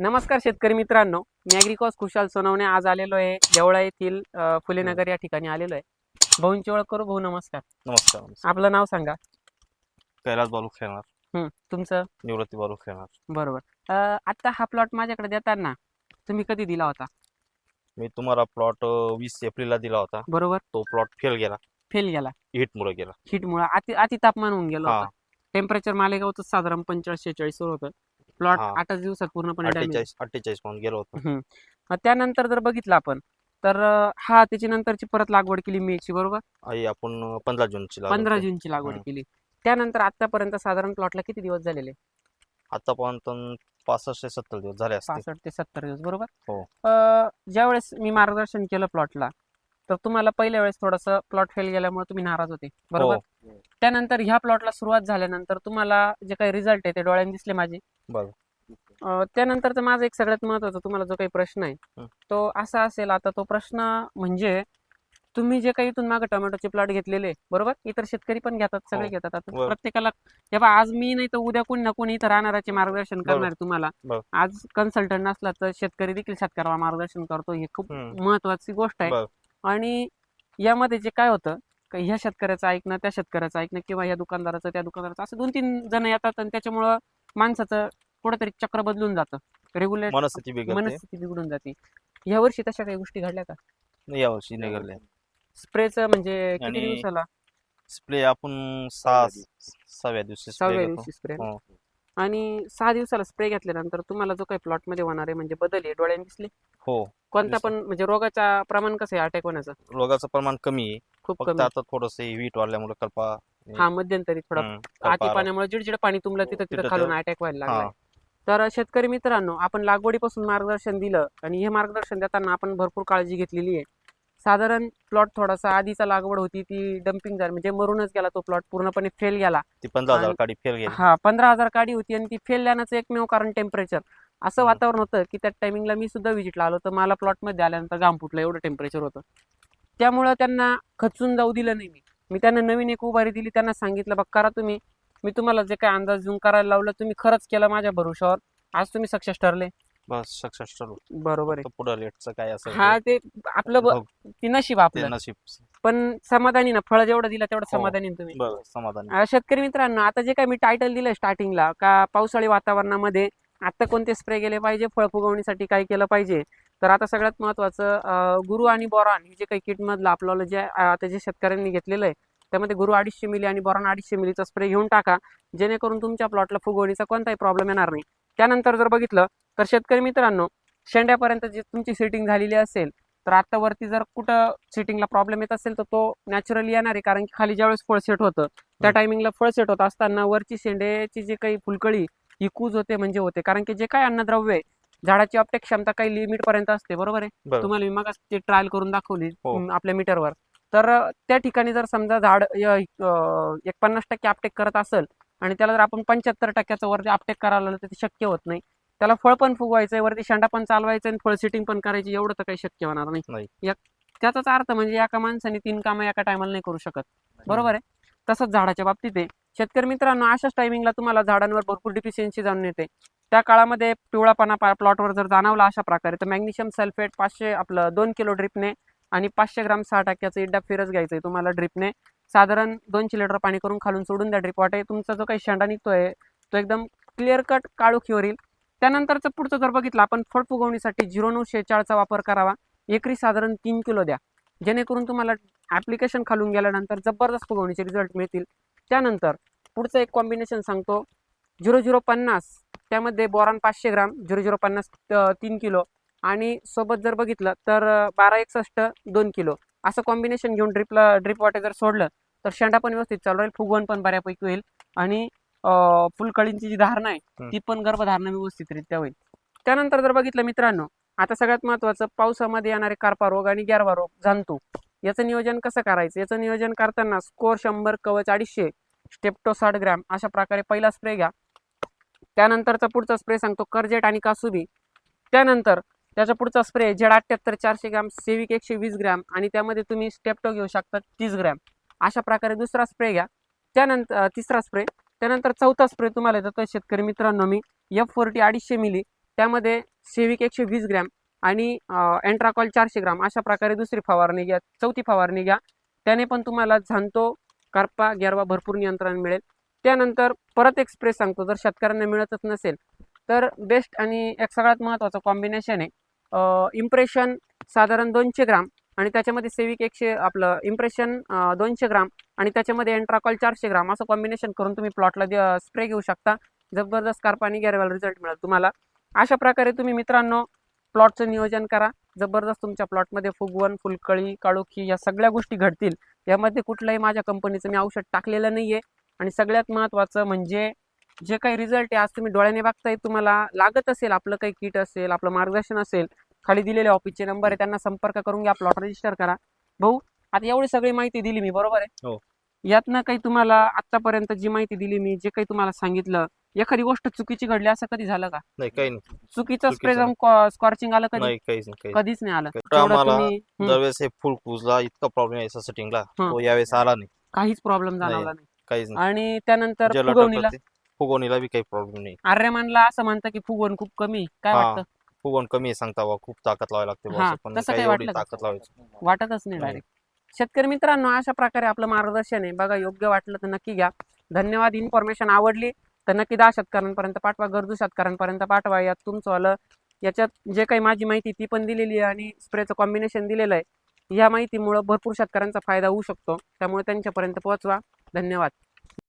नमस्कार शेतकरी मित्रांनो. मी ॲग्रिकॉस खुशाल सोनवणे आज आलेलो आहे. देवळा येथील फुलेनगर या ठिकाणी आलेलो आहे. भाऊंची ओळख करू? भाऊ नमस्कार. नमस्कार नमस्कार. आपलं नाव सांगा. कैलास बालू खेळणार. हं, तुमचं? निवृत्ती बालू खेळणार. बरोबर. अ, आत्ता हा प्लॉट माझ्याकडे देताना तुम्ही कधी दिला होता? मी तुम्हाला प्लॉट वीस एप्रिलला दिला होता. बरोबर. तो प्लॉट फेल गेला. फेल गेला. हिटमुळे गेला. हिटमुळे. अति अति तापमान होऊन गेलं हा. होतं. टेम्परेचर मालेगावचं साधारण पंचेचाळीस शेहेचाळीस वर होतं. प्लॉट हा. आठच दिवसात पूर्णपणे damage अठ्ठेचाळीस अठ्ठेचाळीस पाऊन गेलो होतो हम्म. मग त्यानंतर जर बघितलं आपण तर अ, हा त्याची नंतरची परत लागवड केली मेची बरोबर आई आपण पंधरा जूनची लागवड पंधरा केली. जूनची लागवड हम्म. केली त्यानंतर आतापर्यंत साधारण प्लॉटला किती दिवस झालेले आतापर्यंत पासष्ट ते सत्तर दिवस झाले असतील पासष्ट ते सत्तर दिवस बरोबर हो. अ, ज्यावेळेस मी मार्गदर्शन केलं प्लॉटला तर तुम्हाला पहिल्या वेळेस थोडस प्लॉट फेल गेल्यामुळे तुम्ही नाराज होते बरोबर हो. त्यानंतर ह्या प्लॉटला सुरुवात झाल्यानंतर तुम्हाला जे काही रिझल्ट आहे ते डोळ्यांनी दिसले माझे बरोबर. अ, त्यानंतरचा माझा एक सगळ्यात महत्त्वाचा तुम्हाला जो काही प्रश्न आहे हं. तो असा असेल आता तो प्रश्न म्हणजे तुम्ही जे काही इथून मागे टोमॅटोचे प्लॉट घेतलेले बरोबर इतर शेतकरी पण घेतात सगळे हो. घेतात आता. प्रत्येकाला हे बा आज मी नाही तर उद्या कोणी ना कोणी इथं राहणाराचे मार्गदर्शन बरोबर. करणार तुम्हाला बरोबर. आज कन्सल्टंट नसला तर शेतकरी देखील शेतकऱ्याला मार्गदर्शन करतो हे खूप हम्म. महत्वाची गोष्ट आहे बरोबर. आणि यामध्ये जे काय होतं का ह्या शेतकऱ्याचं ऐकणं त्या शेतकऱ्याचं ऐकणं किंवा ह्या दुकानदाराचं त्या दुकानदाराचं असं दोन तीन जण येतात आणि त्याच्यामुळं माणसाचं कुठंतरी चक्र बदलून जातं. रेग्युलेट मनस्थिती बिघडते. मनस्थिती बिघडून जाते. या वर्षी तशा काही गोष्टी घडल्या का? नाही यावर्षी नाही घडले स्प्रेचं म्हणजे किती आणि दिवसाला? स्प्रे आपण सहा सहाव्या दिवशी. सहाव्या स्प्रे दिवशी स्प्रे हो. आणि सहा दिवसाला स्प्रे घेतल्यानंतर तुम्हाला जो काही प्लॉटमध्ये होणार आहे म्हणजे बदल आहे डोळ्यांनी दिसले? हो. कोणता दिसलं. पण म्हणजे रोगाचा प्रमाण कसं आहे अटॅक होण्याचं? रोगाचं प्रमाण कमी आहे. खूप फक्त कमी आता थोडस वीट वाढल्यामुळे कल्पा हा मध्यंतरी थोडा कल्पा पाण्यामुळे जिडजिड पाणी तुंबलं तिथं तिथं तिथं खालून अटॅक व्हायला हा. लागलाय तर शेतकरी मित्रांनो आपण लागवडीपासून मार्गदर्शन दिलं आणि हे मार्गदर्शन देताना आपण भरपूर काळजी घेतलेली आहे. साधारण प्लॉट थोडासा आधीचा लागवड होती ती डम्पिंग झाली म्हणजे मरूनच गेला तो प्लॉट पूर्णपणे फेल गेला. हा पंधरा हजार काडी होती आणि ती फेल जाण्याचं एकमेव कारण टेम्परेचर असं. वातावरण होतं की त्या टायमिंगला मी सुद्धा व्हिजिटला आलो तर मला प्लॉटमध्ये आल्यानंतर घाम फुटलं एवढं टेम्परेचर होतं. त्यामुळं त्यांना खचून जाऊ दिलं नाही मी. मी त्यांना नवीन एक उभारी दिली त्यांना सांगितलं बघ करा तुम्ही. मी तुम्हाला जे काही अंदाज देऊन करायला लावलं तुम्ही खरंच केलं माझ्या भरोशावर आज तुम्ही सक्सेस ठरले. बस सक्सेस ठरलो. बरोबर आहे. पुढे लेटचं काय हा ते. आपलं ब- बघ, ती नशीब ते आपलं नशीब. पण समाधानी ना फळ जेवढं दिलं तेवढं हो. समाधानी ना तुम्ही. बरं समाधान. अं, शेतकरी मित्रांनो आता जे काय मी टायटल दिलंय स्टार्टिंगला का पावसाळी वातावरणामध्ये आता कोणते स्प्रे केले पाहिजे फळ फुगवणीसाठी काय केलं पाहिजे? तर आता सगळ्यात महत्वाचं अं, गुरु आणि बोरान हे जे काही किट मधलं आपल्याला जे आता जे शेतकऱ्यांनी घेतलेलं आहे त्यामध्ये गुरु अडीचशे मिली आणि बोरान अडीचशे मिलीचा स्प्रे घेऊन टाका जेणेकरून तुमच्या प्लॉटला फुगवणीचा कोणताही प्रॉब्लेम येणार नाही त्यानंतर जर बघितलं तर शेतकरी मित्रांनो शेंड्यापर्यंत जी तुमची सेटिंग झालेली असेल तर आता वरती जर कुठं सेटिंगला प्रॉब्लेम येत असेल तर तो नॅचरली येणार आहे कारण की खाली ज्यावेळेस फळ सेट होतं त्या. टायमिंगला फळ सेट होत असताना वरची शेंड्याची जी काही फुलकळी ही कूज होते म्हणजे होते कारण की जे काय अन्नद्रव्य आहे झाडाची अपटेक क्षमता काही लिमिट पर्यंत असते बरोबर आहे? तुम्हाला मी मग ते ट्रायल करून दाखवली हो. अं, आपल्या मीटरवर तर अं, त्या ठिकाणी जर समजा झाड अं, एक पन्नास टक्के अपटेक करत असेल आणि त्याला जर आपण पंच्याहत्तर टक्क्याचं वरती अपटेक करायला तर ते शक्य होत नाही. त्याला फळ पण फुगवायचंय वरती शेंडा पण चालवायचं आणि फळ सिटिंग पण करायची एवढं तर काही शक्य होणार नाही. नाही. या- त्याचाच अर्थ म्हणजे एका माणसाने तीन कामं एका टायमाला नाही करू शकत. बरोबर आहे? तसंच झाडाच्या बाबतीत आहे. शेतकरी मित्रांनो अशाच टायमिंगला तुम्हाला झाडांवर भरपूर डिफिशियन्सी जाणून येते. त्या काळामध्ये पिवळापणा प्लॉटवर जर जाणवला अशा प्रकारे तर मॅग्नेशियम सल्फेट पाचशे आपलं दोन किलो ड्रिपने आणि पाचशे ग्राम सहा टक्क्याचं इड्डा फिरस घ्यायचं आहे तुम्हाला ड्रिपने साधारण दोनशे लिटर पाणी करून खालून सोडून द्या ड्रिप वाटे तुमचा जो काही शेंडा निघतोय तो एकदम क्लिअर कट काळोखीवर येईल त्यानंतरचं पुढचं जर बघितलं आपण फळ फुगवणीसाठी झिरो नऊ शेचाळचा वापर करावा. एकरी साधारण तीन किलो द्या. जेणेकरून तुम्हाला ॲप्लिकेशन खालून गेल्यानंतर जबरदस्त फुगवणीचे रिझल्ट मिळतील. त्यानंतर पुढचं एक कॉम्बिनेशन सांगतो. झिरो झिरो पन्नास त्यामध्ये बोरान पाचशे ग्राम झिरो झिरो पन्नास तीन किलो. आणि सोबत जर बघितलं तर बारा एकसष्ट दोन किलो. असं कॉम्बिनेशन घेऊन ड्रिपला ड्रिप वाटे जर सोडलं तर शेंडा पण व्यवस्थित चालू राहील फुगवण पण बऱ्यापैकी होईल. आणि फुलकळींची जी धारणा आहे. ती पण गर्भधारणा व्यवस्थितरित्या होईल. त्यानंतर जर बघितलं मित्रांनो आता सगळ्यात महत्वाचं पावसामध्ये येणारे कार्पा रोग आणि गॅरवा रोग जाणतो याचं नियोजन कसं करायचं? याचं नियोजन करताना स्कोर शंभर कवच अडीचशे स्टेप्टो साठ ग्रॅम अशा प्रकारे पहिला स्प्रे घ्या. त्यानंतरचा पुढचा स्प्रे सांगतो करजेट आणि कासुबी. त्यानंतर त्याचा पुढचा स्प्रे जेड अठ्ठ्याहत्तर चारशे ग्रॅम सेविक एकशे वीस ग्रॅम आणि त्यामध्ये तुम्ही स्टेप्टो घेऊ शकता तीस ग्रॅम. अशा प्रकारे दुसरा स्प्रे घ्या. त्यानंतर तिसरा स्प्रे. त्यानंतर चौथा स्प्रे तुम्हाला देतो शेतकरी मित्रांनो मी. एफ फोर्टी अडीचशे मिली. त्यामध्ये सेविक एकशे वीस ग्रॅम आणि एन्ट्राकॉल चारशे ग्राम अशा प्रकारे दुसरी फवारणी घ्या. चौथी फवारणी घ्या. त्याने पण तुम्हाला झांतो करपा गेरवा भरपूर नियंत्रण मिळेल. त्यानंतर परत एक स्प्रे सांगतो जर शेतकऱ्यांना मिळतच नसेल तर बेस्ट आणि एक सगळ्यात महत्त्वाचं कॉम्बिनेशन आहे इम्प्रेशन साधारण दोनशे ग्राम आणि त्याच्यामध्ये सेविक एकशे आपलं इम्प्रेशन दोनशे ग्राम आणि त्याच्यामध्ये एन्ट्राकॉल चारशे ग्राम असं कॉम्बिनेशन करून तुम्ही प्लॉटला स्प्रे घेऊ शकता. जबरदस्त कार्प आणि गॅरवेल रिझल्ट मिळेल तुम्हाला. अशा प्रकारे तुम्ही मित्रांनो प्लॉटचं नियोजन करा. जबरदस्त तुमच्या प्लॉटमध्ये फुगवण फुलकळी काळोखी या सगळ्या गोष्टी घडतील. यामध्ये कुठल्याही माझ्या कंपनीचं मी औषध टाकलेलं नाही आहे आणि सगळ्यात महत्त्वाचं म्हणजे जे काही रिझल्ट आहे आज तुम्ही डोळ्याने बघताय तुम्हाला लागत असेल आपलं काही किट असेल आपलं मार्गदर्शन असेल खाली दिलेले ऑफिसचे नंबर आहे त्यांना संपर्क करून घ्या प्लॉट रजिस्टर करा. भाऊ आता एवढी सगळी माहिती दिली मी बरोबर आहे? हो. यातनं काही तुम्हाला आतापर्यंत जी माहिती दिली मी जे काही तुम्हाला सांगितलं एखादी गोष्ट चुकीची घडली असं कधी झालं का? नाही काही नाही. चुकीचं स्प्रे जाऊन स्कॉर्चिंग आलं कधी? नाही काहीच नाही काही कधीच नाही आलं. तेवढं आम्हाला तुम्ही दरवेळेस हे फुल कुजला इतका प्रॉब्लेम यायचा सेटिंगला हं. तो यावेळेस आला नाही. काहीच प्रॉब्लेम नाही. जाणवला नाही. काहीच नाही. आणि त्यानंतर ज्याला फुगवणीला? ते, फुगवणीला बी काही प्रॉब्लेम नाही. आर्यमानला असं म्हणतं की फुगवण खूप कमी काय हा. वाटतं? फुगवण कमी आहे सांगता बा खूप ताकद लावावी लागते बुवा हा, असं, पण तसं काही काही एवढी वाटलं का? ताकद लावायची. वाटतच नाही नाही. डायरेक्ट शेतकरी मित्रांनो अशा प्रकारे आपलं मार्गदर्शन आहे. बघा योग्य वाटलं तर नक्की घ्या. धन्यवाद. इन्फॉर्मेशन आवडली तर नक्की दहा शेतकऱ्यांपर्यंत पाठवा गरजू शेतकऱ्यांपर्यंत पाठवा. यात तुमचं आलं याच्यात जे काही माझी माहिती ती पण दिलेली आहे आणि स्प्रेचं कॉम्बिनेशन दिलेलं आहे. या माहितीमुळं भरपूर शेतकऱ्यांचा फायदा होऊ शकतो. त्यामुळे त्यांच्यापर्यंत पोहोचवा. धन्यवाद.